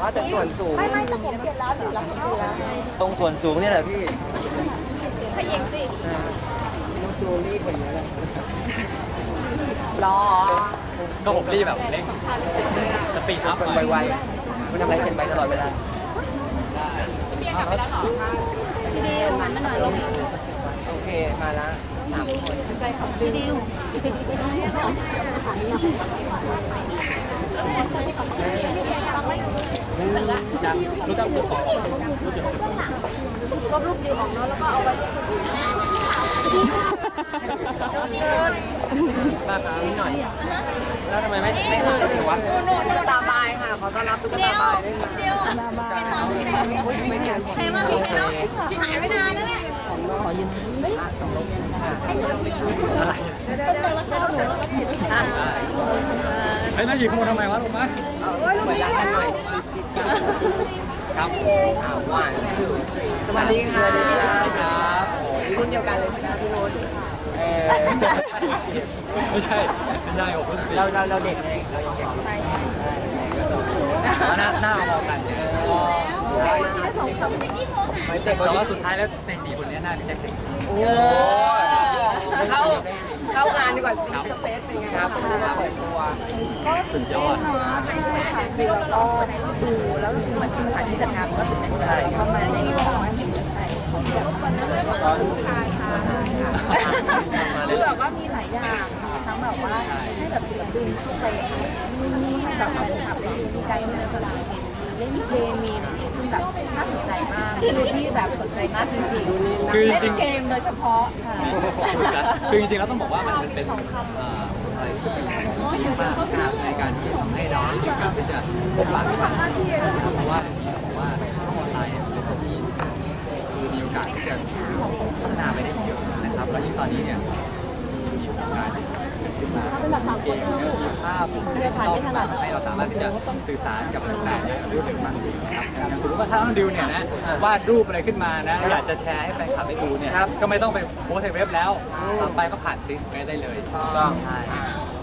ว่าแต่ส่วนสูง ไม่ไม่แต่ผมเปลี่ยนแล้วหรือเราเปลี่ยนแล้วตรงส่วนสูงเนี่ยแหละพี่ขยิงสิมูจูรีบกว่าเยอะเลยรอก็ผมรีบแบบเร่งสปีดอัพคนหน่อยไวๆไม่ทำอะไรเซ็นไปตลอดเวลาพี่ดิวมันมาหน่อยลงโอเค มาแล้วสามคนพี่ดิว จังรู้จักตัวของลบรูปดิวออกเนาะแล้วก็เอาไว้มาครับนิดหน่อย แล้วทำไมไม่ไม่ถ่ายเลยวะตาบายค่ะขอต้อนรับตุ๊กตาบายด้วยค่ะใช่มาพี่เนาะพี่หายไปนานแล้วเนี่ยอะไรเฮ้ยน่าหยิบขโมยทำไมวะลงมาเปิดร้านกันหน่อย ครับอ้าวหวานชื่อสวัสดีค่ะสวัสดีครับโอ้ยรุ่นเดียวกันเลยใช่ไหมพี่รุ่นเออไม่ใช่ไม่ใช่ผมเพิ่งสี่เราเราเราเด็กไงเรายังเด็กใช่ใช่ใช่ก็ต้องหน้าหน้ามองกันไม่เจ็บแต่ว่าสุดท้ายแล้วในสี่คนนี้หน้าพี่แจ็คเด็กโอ้ยเข้าเข้างานกว่าสีสเปซเป็นไงครับเป็นมาเปิดตัวสุดยอดใช่ค่ะคือเราก็ดูแล้วเหมือนสถานที่จัดงานก็เป็นอะไรประมาณนี้บอกว่าหยิบใส่ของแบบวันนั้นเลยก็ลูกค้าค่ะคือแบบว่ามีหลายอย่างมีทั้งแบบว่าให้แบบศิลปินเข้าใจนู่นนี่ให้แบบแฟนคลับได้ดูมีไกด์มีตลาดเห็น เล่นเกมมีอะไรอย่างเงี้ยซึ่งแบบน่าสนใจมากคือที่แบบสนใจมากจริงๆคือจเล่รินง เกมโดยเฉพาะค่ะคือจริงๆแล้วต้องบอกว่ามันเป็นเอ่ออะไรที่เป็นมากนะครับในการที่ทำให้เรามีโอกาสที่จะพบปะกันเพราะว่าอย่างนี้ผมว่าโลกออนไลน์เป็นตัวที่คือมีโอกาสที่จะพัฒนาไปได้เยอะนะครับแล้วยิ่งตอนนี้เนี่ยมีโอกาสขึ้นมา เกมเยอะมีภาพดิจิทัลมาทำให้เราสามารถที่จะสื่อสารกับแฟนๆได้รู้ถึงมากขึ้นนะครับอย่างสมมติว่าถ้าน้องดิวเนี่ยนะวาดรูปอะไรขึ้นมานะอยากจะแชร์ให้แฟนคลับได้ดูเนี่ยก็ไม่ต้องไปโพสต์ในเว็บแล้วต่อไปก็ผ่านซิสเมได้เลยต้องใช่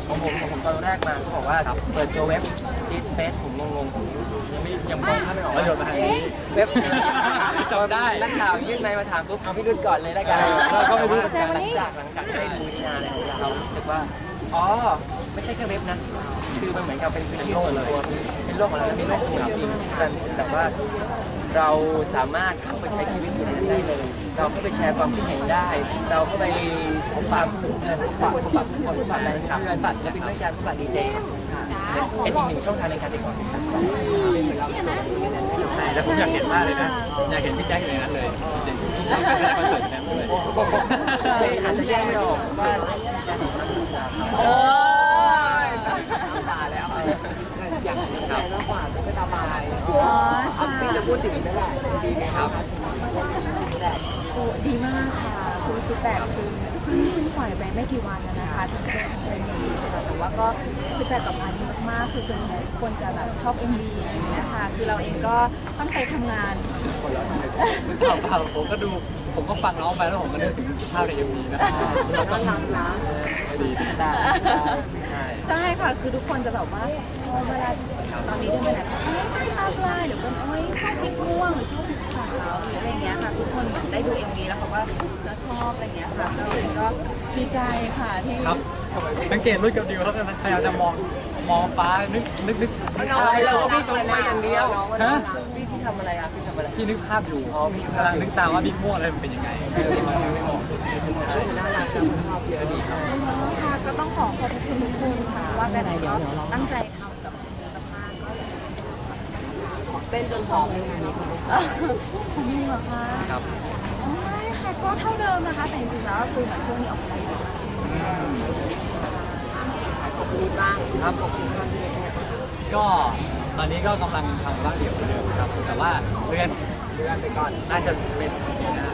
ของผมของผมตอนแรกมาเขาบอกว่าเปิดตัวเว็บซีสเปซผมงงๆผมยังไม่ยังมองท่านไม่ออกแล้วโยนมาทางนี้เว็บจำได้นักข่าวยื่นไมค์มาถามปุ๊บเอาพี่ดุดก่อนเลยแล้วกันเราก็ไม่รู้แต่หลังจากหลังจากได้ดูงานแล้วเรารู้สึกว่า อ๋อ ไม่ใช่แค่เว็บนะ คือมันเหมือนกับเป็นเป็นโลกเลยเป็นโลกของเราเป็นโลกของเราจริงแต่ว่าเราสามารถเข้าไปใช้ชีวิตอยู่ในนั้นได้เลย เราเข้าไปแชร์ความคิดเห็นได้ เราเข้าไปพบปะเอ่อพบปะพบปะผู้คนพบปะแฟนคลับพบปะศิลปินนักการพบปะดีเจ เป็นอีกหนึ่งช่องทางในการติดต่อสื่อสารแต่ผมอยากเห็นมากเลยนะ อยากเห็นพี่แจ็คอยู่ในนั้นเลยจริงๆอยากไปแสดงคอนเสิร์ตนั้นเลยอาจจะแยกไม่ออกว่าโอ้ยตาแล้วอยากทำอะไรมากกว่าก็สบายอ๋อใช่พี่จะพูดถึงนั่นแหละดีไงครับดีมากค่ะคือคือแต่คือ เพิ่งเพิ่งปล่อยไปไม่กี่วันแล้วนะคะถึงจะเป็นเอ็มวีค่ะแต่ว่าก็คือแต่กับอันนี้มากๆคือส่วนใหญ่คนจะแบบชอบเอ็มวีอะไรอย่างเงี้ยค่ะคือเราเองก็ตั้งใจทำงานเปล่าๆผมก็ดู ผมก็ฟังน้องไปแล้วผมก็นึกถึงภาพในเอ็มวีนะเราก็ทำนะดีดีได้ใช่ใช่ค่ะ คือทุกคนจะแบบว่าโอ้เวลาตอนนี้เดินไปไหนแบบเอ้ยชอบภาพลายหรือเป็นโอ้ยชอบบิ๊กม่วงหรือชอบบิ๊กขาวหรืออะไรเงี้ยค่ะทุกคนเหมือนได้ดูเอ็มวีแล้วเขาก็จะชอบอะไรเงี้ยค่ะเราเองก็ ดีใจค่ะที่ครับ สังเกตรุ่นกับดิวครับพยายามจะมองมองฟ้านึกนึกนึกนึกเอาภาพอะไรไม่เราออกพี่ส่งมาอย่างเดียวฮะพี่ที่ทำอะไรอะพี่ทำอะไรพี่นึกภาพอยู่อ๋อพี่กำลังนึกตามว่าบิ๊กม่วงอะไรมันเป็นยังไงเออมันนึกไม่ออกน่ารักจังชอบเยอะดีครับค่ะก็ต้องขอขอบคุณทุกคนค่ะว่าแต่ไหนก็ตั้งใจทำกับเนื้อกับมากก็เต้นจนผอมในงานนี้คุณผมมีเหรอคะ ก็เท่าเดิมนะคะ แต่จริงๆแล้วคือเหมือนช่วงนี้ออกกำลังกายขอบคุณบ้างครับขอบคุณครับก็ตอนนี้ก็กำลังทำบ้านเดี่ยวเหมือนเดิมครับแต่ว่าเลื่อนเลื่อนไปก่อนน่าจะเป็นปีหน้า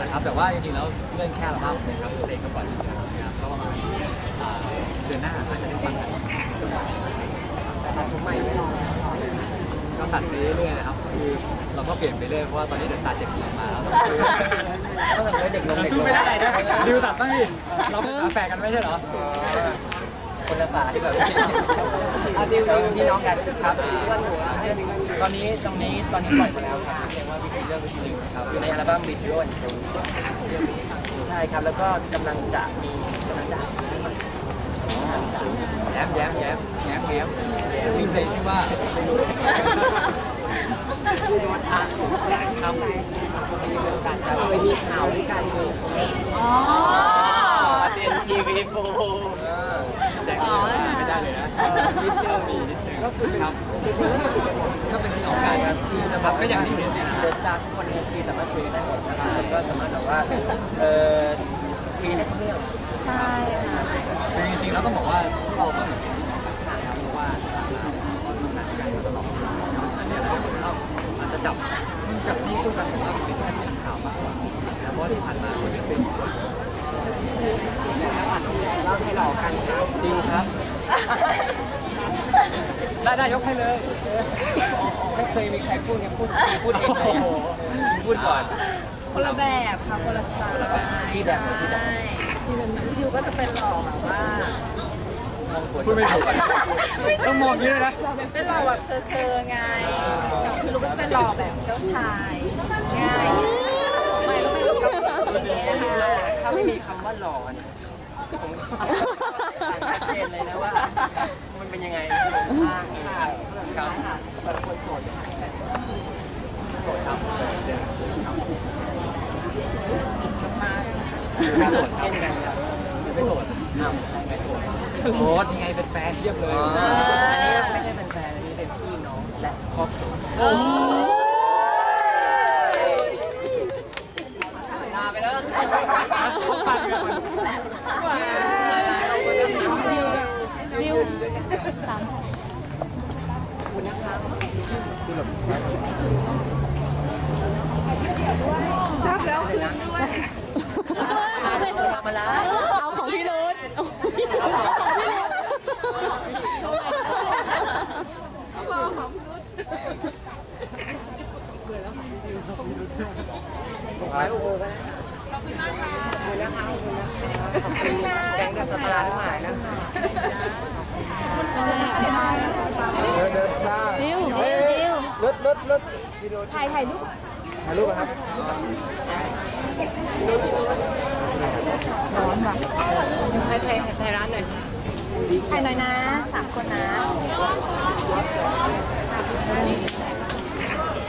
นะครับแต่ว่าจริงๆแล้วเลื่อนแค่อัลบั้มนะครับเพลงก็ปล่อยนะครับก็ประมาณเดือนหน้าอาจจะได้ฟังกันแต่ผมใหม่ไม่รอ ก็ตัดไปเรื่อยๆนะครับคือเราก็เปลี่ยนไปเรื่อยเพราะว่าตอนนี้เดือนตาเจ็ดกำลังมาแล้วต้องทำให้เด็กลงเราเด็กสู้ลงไม่ได้นะดิวตัดบ้างดิเราเป็นฝาแฝดกันไม่ใช่เหรอคนละฝาที่แบบเอาดิวดิวพี่น้องกันครับตอนนี้ตรงนี้ตอนนี้ปล่อยมาแล้วครับเรียกว่าวิธีเรื่องวิธีหนึ่งครับอยู่ในอัลบั้มวิดีโอใช่ครับแล้วก็กำลังจะมีกำลังจะ แย้มแย้มแย้มแย้มแย้มชื่อเพลงชื่อว่าครับการไปมีข่าวด้วยกันอ๋อเป็นทีวีโฟแจ็คไม่ได้เลยนะนิดเดียวมีนิดนึงก็คือครับก็เป็นที่ต้องการครับคือนะครับก็อย่างที่เห็นเนี่ยนะเดอะสตาร์ทุกคนในทีสามารถช่วยได้หมดนะครับแล้วก็สามารถแบบว่าเออ มีได้เรื่องใช่ค่ะจริงๆแล้วต้องบอกว่าเราก็เหมือนนะครับเพราะว่าเราทำงานกันมาตลอดอันนี้เราอาจจะจับจับที่คู่กันผมว่าเป็นแค่เป็นข่าวมากกว่านะเพราะที่ผ่านมามันก็เป็นเล่าให้เรากันครับจริงครับได้ได้ยกให้เลยไม่เคยมีใครพูดไงพูดพูดเองเลยพูดก่อน คนละแบบค่ะคนละสไตล์ที่แบบที่แบบใช่พี่ดิวก็จะเป็นหล่อแบบว่า มองสวยพูดไม่ถูก ต้องมองอย่างนี้เลยนะ เป็นหล่อแบบเซอร์ๆไงแต่พี่ลูกก็จะเป็นหล่อแบบเจ้าชายง่ายไม่ก็เป็นแบบอย่างเงี้ยค่ะถ้าไม่มีคำว่าหล่อเนี่ยผมชัดเจนเลยนะว่า มันเป็นยังไงข้างค่ะครับแต่คนโสดโสดครับ ไม่โสดเช่นกันครับไม่โสดอ้าวไม่โสดโสดยังไงเป็นแฟนเทียบเลยอันนี้ไม่ใช่เป็นแฟนอันนี้เป็นพี่น้องและครอบครัวลาไปแล้วดิวสาม มาแล้ว เอาของพี่รุ้น ขายโอ้โหกันขอบคุณมากค่ะขอบคุณนะคะขอบคุณนะคะขอบคุณแกงกับสตาร์ทั้งหลายนะคะเดอะสตาร์ดิวดิวดิวรถรถรถถ่ายถ่ายรูปถ่ายรูปครับถ่ายถ่ายถ่ายร้านหน่อยถ่ายหน่อยนะสามคนนะ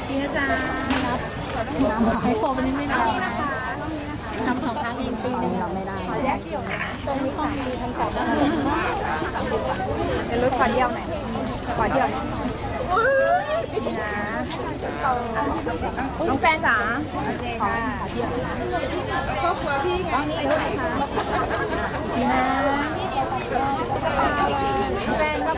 พี่นะจ๊ะ ขายโฟมนี้ไม่ได้ทำสองครั้งเองปีนึงเราไม่ได้ตรงนี้ของมีทำสองครั้งเป็นรถขอเยี่ยวไหนขอเยี่ยวนี่นะน้องแฟนจ๋าโอเคค่ะครอบครัวพี่ไงนี่นะแฟนก็